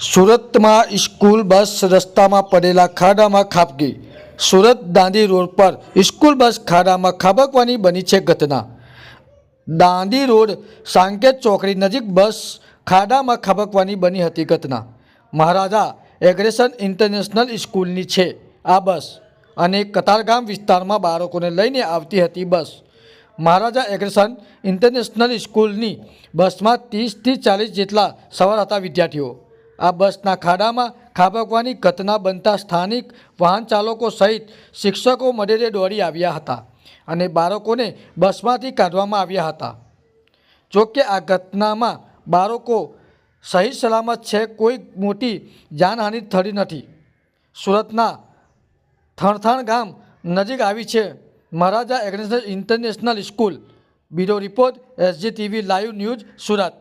સુરતમાં school bus રસ્તામાં પડેલા ખાડામાં ખાબકી. સુરત દાંડી રોડ પર સ્કૂલ બસ ખાડામાં ખાબકવાની બની છે ઘટના. દાંડી રોડ સાંકેત ચોકડી નજીક બસ ખાડામાં ખાબકવાની બની હતી ઘટના. મહારાજા એગ્રેશન ઇન્ટરનેશનલ સ્કૂલની છે આ બસ અને કતારગામ વિસ્તારમાં બાળકોને લઈને આવતી હતી બસ. મહારાજા એગ્રેશન ઇન્ટરનેશનલ સ્કૂલની બસમાં ત્રીસથી ચાલીસ જેટલા સવાર હતા વિદ્યાર્થીઓ. આ બસના ખાડામાં ખાબકવાની ઘટના બનતા સ્થાનિક વાહન ચાલકો સહિત શિક્ષકો મદદે દોડી આવ્યા હતા અને બાળકોને બસમાંથી કાઢવામાં આવ્યા હતા. જોકે આ ઘટનામાં બાળકો સહી સલામત છે, કોઈ મોટી જાનહાનિ થતી નથી. સુરતના થણથાણ ગામ નજીક આવી છે Maharaja Agrasen international school. Bureau report, SG TV, live news, Surat.